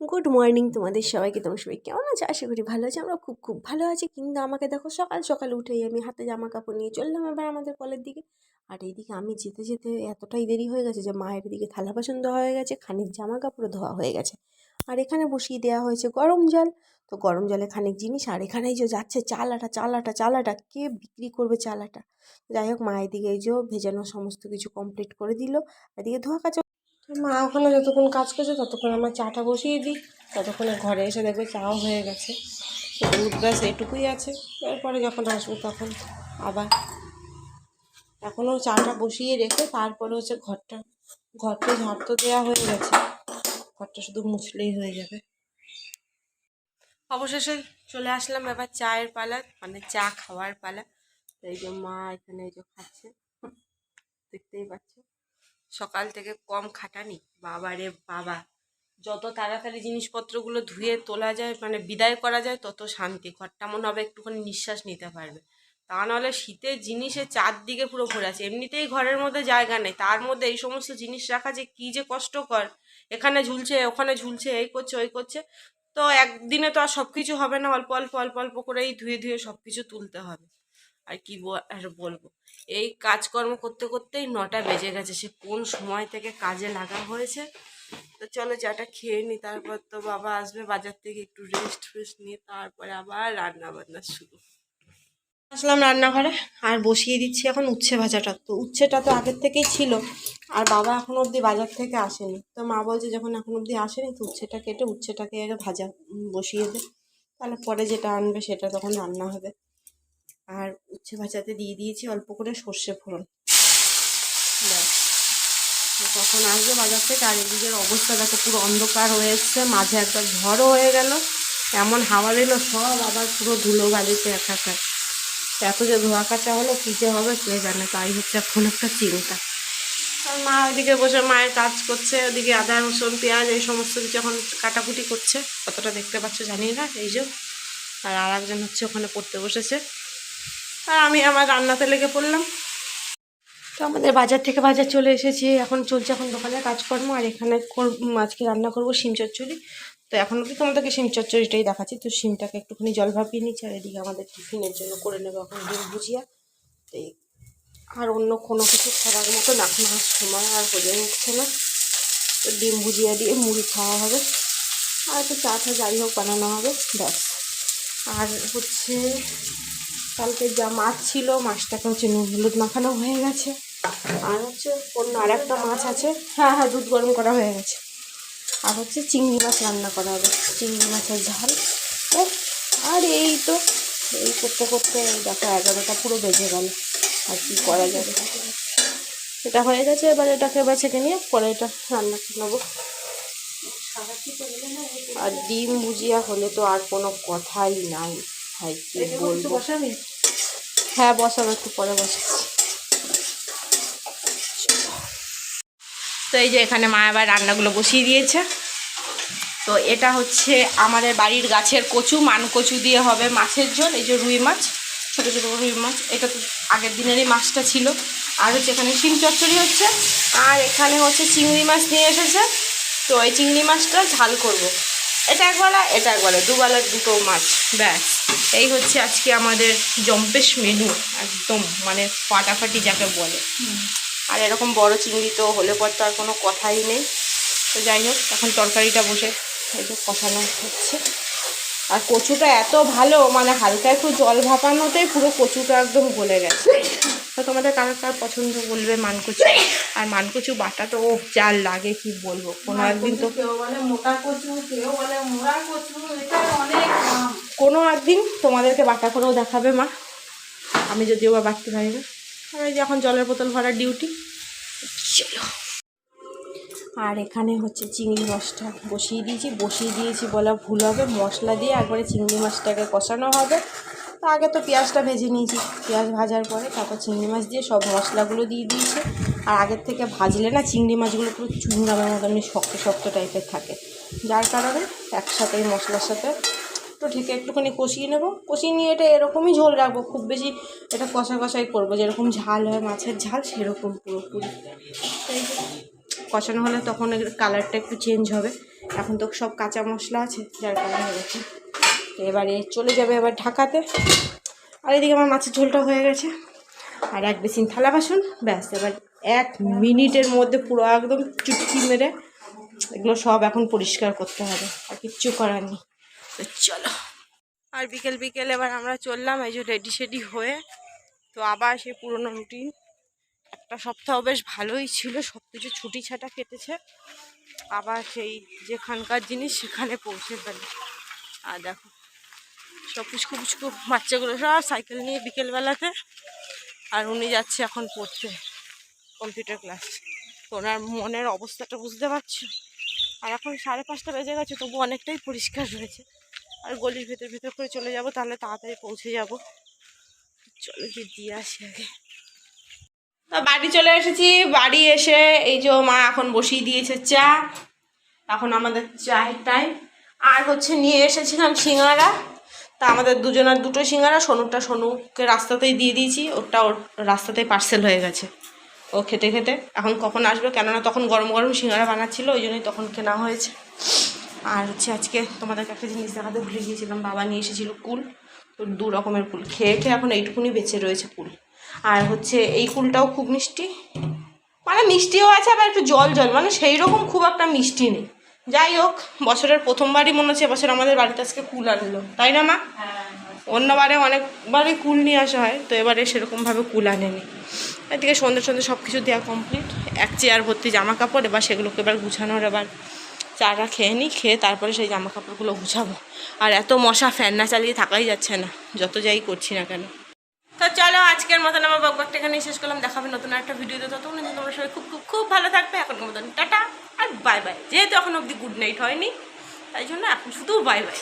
Good morning তোমাদের সবাইকে, তোমার সবাই কেমন আছে? আশা করি ভালো আছে। আমরা খুব খুব ভালো আছি। কিন্তু আমাকে দেখো সকাল সকাল উঠেই আমি হাতে জামা কাপড় নিয়ে চললাম এবার আমাদের কলের দিকে। আর এইদিকে আমি যেতে যেতে এতটাই দেরি হয়ে গেছে যে মায়ের দিকে থালা বাসন ধোয়া হয়ে গেছে, খানিক জামা কাপড়ও ধোয়া হয়ে গেছে। আর এখানে বসিয়ে দেওয়া হয়েছে গরম জল। তো গরম জলে খানিক জিনিস, আর এখানেই যে যাচ্ছে চালাটা চালাটা চালাটা, কে বিক্রি করবে চালাটা? যাই হোক মায়ের দিকে এই যে ভেজানো সমস্ত কিছু কমপ্লিট করে দিল। এদিকে ধোয়া কাচা মা ওখানে যতক্ষণ কাজ করছে ততক্ষণ আমার চাটা বসিয়ে দিই। ততক্ষণে ঘরে এসে দেখবে চাও হয়ে গেছে। দুধ ব্যাস, এটুকুই আছে। এরপরে যখন আসব তখন আবার এখনও চাটা বসিয়ে রেখে তারপরে হচ্ছে ঘরটা ঘরটা ঝাড় তো দেওয়া হয়ে গেছে। ঘরটা শুধু মুছলেই হয়ে যাবে। অবশেষে চলে আসলাম এবার চায়ের পালা মানে চা খাওয়ার পালা। তো এই যে মা এখানে এই যে খাচ্ছে, দেখতেই পাচ্ছ। সকাল থেকে কম খাটানি। বাবা রে বাবা। যত তাড়াতাড়ি জিনিসপত্রগুলো ধুয়ে তোলা যায় মানে বিদায় করা যায়, তত শান্তি। ঘরটা মনে হবে একটুখানি নিঃশ্বাস নিতে পারবে। তা নাহলে শীতের জিনিসে চারদিকে পুরো ভরে আছে। এমনিতেই ঘরের মধ্যে জায়গা নেই। তার মধ্যে এই সমস্ত জিনিস রাখা যে কী যে কষ্টকর। এখানে ঝুলছে, ওখানে ঝুলছে, এই করছে, ওই করছে। তো একদিনে তো আর সব কিছু হবে না। অল্প অল্প অল্প অল্প করেই ধুয়ে ধুয়ে সব কিছু তুলতে হবে। আর কি আর বলব? এই কাজকর্ম করতে করতেই নটা বেজে গেছে। সে কোন সময় থেকে কাজে লাগা হয়েছে? তো চলো চাটা খেয়ে নি, তারপর তো বাবা আসবে বাজার থেকে একটু রেস্ট ফেস্ট নিয়ে, তারপরে আবার রান্না বান্না শুরু। আসলাম রান্নাঘরে, আর বসিয়ে দিচ্ছি এখন উচ্ছে ভাজাটা। তো উচ্ছেটা তো আগের থেকেই ছিল, আর বাবা এখন অবধি বাজার থেকে আসেনি। তো মা বলছে যখন এখন অবধি আসেনি, তো উচ্ছেটা কেটে, উচ্ছেটাকে আগে ভাজা বসিয়ে দে। তাহলে পরে যেটা আনবে সেটা তখন রান্না হবে। আর উচ্ছে ভাজাতে দিয়ে দিয়েছি অল্প করে সর্ষে ফোড়ন। কখন আসবে বাজার থেকে? আর এদিকের অবস্থা দেখো, পুরো অন্ধকার হয়ে মাঝে একটা ঝড়ও হয়ে গেল। এমন হাওয়া দিল, সব আবার পুরো ধুলো বালিতে একাকার। এত যে ধোয়া কাচা হলো, কী যে হবে কে জানে, তাই হচ্ছে এখন একটা চিন্তা। আর মা ওইদিকে বসে মায়ের কাজ করছে ওদিকে আদা, রসুন, পেঁয়াজ, এই সমস্ত কিছু এখন কাটাকুটি করছে। কতটা দেখতে পাচ্ছ জানি না, এই যে। আর আর একজন হচ্ছে ওখানে পড়তে বসেছে। আর আমি আমার রান্নাতে লেগে পড়লাম। তো আমাদের বাজার থেকে বাজার চলে এসেছি। এখন চলছে এখন দোকানের কাজকর্ম, আর এখানে আজকে রান্না করব শিম চচ্চড়ি। তো এখন অব্দি তোমাদেরকে শিম চচ্চড়িটাই দেখাচ্ছি। তো শিমটাকে একটুখানি জল ভাপিয়ে নিচ্ছি, আর এদিকে আমাদের টিফিনের জন্য করে নেব এখন ডিম ভুজিয়া। তো এই আর অন্য কোনো কিছু করার মতো এখন আর সময় আর হয়ে উঠছে না। তো ডিম ভুজিয়া দিয়ে মুড়ি খাওয়া হবে। আর একটু চা টা যাই হোক বানানো হবে, ব্যাস। আর হচ্ছে কালকে যা মাছ ছিল, মাছটাকে হচ্ছে নুন হলুদ মাখানো হয়ে গেছে। আর হচ্ছে অন্য আর একটা মাছ আছে হ্যাঁ হ্যাঁ দুধ গরম করা হয়ে গেছে। আর হচ্ছে চিংড়ি মাছ রান্না করা হবে, চিংড়ি মাছের ঝাল। আর এই তো, এই করতে করতে দেখো এগারোটা পুরো বেজে গেল, আর কি করা যাবে। এটা হয়ে গেছে, এবার এটাকে এবার ছেঁকে নিয়ে পরে এটা রান্না করে নেব আর ডিম ভুজিয়া হলে তো আর কোনো কথাই নাই। ভাই কি বলব? হ্যাঁ বসাবো একটু পরে বসাচ্ছি। তো এই যে এখানে মা রান্নাগুলো বসিয়ে দিয়েছে। তো এটা হচ্ছে আমাদের বাড়ির গাছের কচু মান কচু দিয়ে হবে মাছের ঝোল এই যে রুই মাছ ছোটো ছোটো রুই মাছ। এটা তো আগের দিনেরই মাছটা ছিল। আর হচ্ছে এখানে শিম চচ্চড়ি হচ্ছে। আর এখানে হচ্ছে চিংড়ি মাছ নিয়ে এসেছে। তো এই চিংড়ি মাছটা ঝাল করব। এটা একবেলা এটা একবেলা দুবেলা দুটো মাছ। ব্যাস এই হচ্ছে আজকে আমাদের জম্পেশ মেনু একদম মানে ফাটাফাটি যাকে বলে। আর এরকম বড় চিংড়ি তো হলে পর তো আর কোনো কথাই নেই। তো যাই হোক এখন তরকারিটা বসে এই যে কষানো হচ্ছে। আর কচুটা এত ভালো মানে হালকা একটু জল ভাপানোতেই পুরো কচুটা একদম গলে গেছে। তো তোমাদের কার কার পছন্দ বলবে মানকচু? আর মানকচু বাটা তো ও যা লাগে কি বলব? কোনো একদিন তো কোনো একদিন তোমাদেরকে বাটা করেও দেখাবে মা। আমি যদিও বা বাড়তে পারি না। আর এই যে এখন জলের বোতল ভরার ডিউটি। চলো। আর এখানে হচ্ছে চিংড়ি মাছটা বসিয়ে দিয়েছি। বসিয়ে দিয়েছি বলা ভুল হবে। মশলা দিয়ে একবারে চিংড়ি মাছটাকে কষানো হবে। তো আগে তো পেঁয়াজটা ভেজে নিয়েছি। পেঁয়াজ ভাজার পরে তারপর চিংড়ি মাছ দিয়ে সব মশলাগুলো দিয়ে দিয়েছি। আর আগের থেকে ভাজলে না চিংড়ি মাছগুলো পুরো চুনগামের মতন শক্ত শক্ত টাইপের থাকে। যার কারণে একসাথে মশলার সাথে তো ঠিক একটুখানি কষিয়ে নেব। কষিয়ে নিয়ে এটা এরকমই ঝোল রাখব, খুব বেশি এটা কষা কষাই করব। যেরকম ঝাল হয়, মাছের ঝাল সেরকম পুরোপুরি। যে কষানো হলে তখন কালারটা একটু চেঞ্জ হবে। এখন তো সব কাঁচা মশলা আছে, যার কারণে তো এবারে চলে যাবে এবার ঢাকাতে। আর এদিকে আমার মাছের ঝোলটা হয়ে গেছে। আর এক বেসিন থালা বাসন। ব্যাস, এবার এক মিনিটের মধ্যে পুরো একদম চুটকি মেরে এগুলো সব এখন পরিষ্কার করতে হবে। আর কিচ্ছু করার নেই। তো চলো। আর বিকেল বিকেল এবার আমরা চললাম এই যে রেডি সেডি হয়ে। তো আবার সেই পুরনো রুটিন। একটা সপ্তাহ বেশ ভালোই ছিল সব কিছু ছুটি ছাটা কেটেছে। আবার সেই যেখানকার জিনিস সেখানে পৌঁছে ফেলে আর দেখো সব পুচকু পুচকু বাচ্চাগুলো সব সাইকেল নিয়ে বিকেলবেলাতে। আর উনি যাচ্ছে এখন পড়তে, কম্পিউটার ক্লাস। ওনার মনের অবস্থাটা বুঝতে পারছ। আর এখন সাড়ে পাঁচটা বেজে গেছে, তবু অনেকটাই পরিষ্কার রয়েছে আর গলির ভেতর ভেতর করে চলে যাব, তাহলে তাড়াতাড়ি পৌঁছে যাব। চলো গিয়ে দিয়ে আসি আগে। তা বাড়ি চলে এসেছি, বাড়ি এসে এই যে মা এখন বসিয়ে দিয়েছে চা। এখন আমাদের চায়ের টাইম আর হচ্ছে নিয়ে এসেছিলাম সিঙ্গারা। তা আমাদের দুজনের দুটো সিঙ্গারা সোনুটা সোনুকে রাস্তাতেই দিয়ে দিয়েছি ওটা ওর রাস্তাতেই পার্সেল হয়ে গেছে। ও খেতে খেতে, এখন কখন আসবে কেননা তখন গরম গরম সিঙ্গারা বানাচ্ছিল, ওই জন্যই তখন কেনা হয়েছে। আর হচ্ছে আজকে তোমাদেরকে একটা জিনিস দেখাতে ভুলে গিয়েছিলাম, বাবা নিয়ে এসেছিল কুল। তো দু রকমের কুল, খেয়ে খেয়ে এখন এইটুকুনি বেঁচে রয়েছে কুল। আর হচ্ছে এই কুলটাও খুব মিষ্টি। মানে মিষ্টিও আছে, আবার একটু জল জল মানে সেই রকম খুব একটা মিষ্টি নেই। যাই হোক, বছরের প্রথমবারই মনে হচ্ছে এবছর আমাদের বাড়িতে আজকে কুল আনলো। তাই না মা? অন্যবারে অনেকবারই কুল নিয়ে আসা হয়, তো এবারে সেরকমভাবে কুল আনেনি। এদিকে সন্ধ্যে সন্ধ্যে সব কিছু দেওয়া কমপ্লিট এক চেয়ার ভর্তি জামা কাপড় এবার সেগুলোকে এবার গুছানোর এবার চাটা খেয়ে নিই, খেয়ে তারপরে সেই জামা কাপড়গুলো গুছাবো। আর এত মশা ফ্যান না চালিয়ে থাকাই যাচ্ছে না, যত যাই করছি না কেন। তো চলো, আজকের মতন আমার বকবাকটা এখানে শেষ করলাম। দেখাবে নতুন একটা ভিডিওতে ততক্ষণ কিন্তু তোমরা সবাই খুব খুব খুব ভালো থাকবে। এখনকার মতন, টাটা! আর বাই বাই যেহেতু এখন অবধি গুড নাইট হয়নি, তাই জন্য এখন শুধু বাই বাই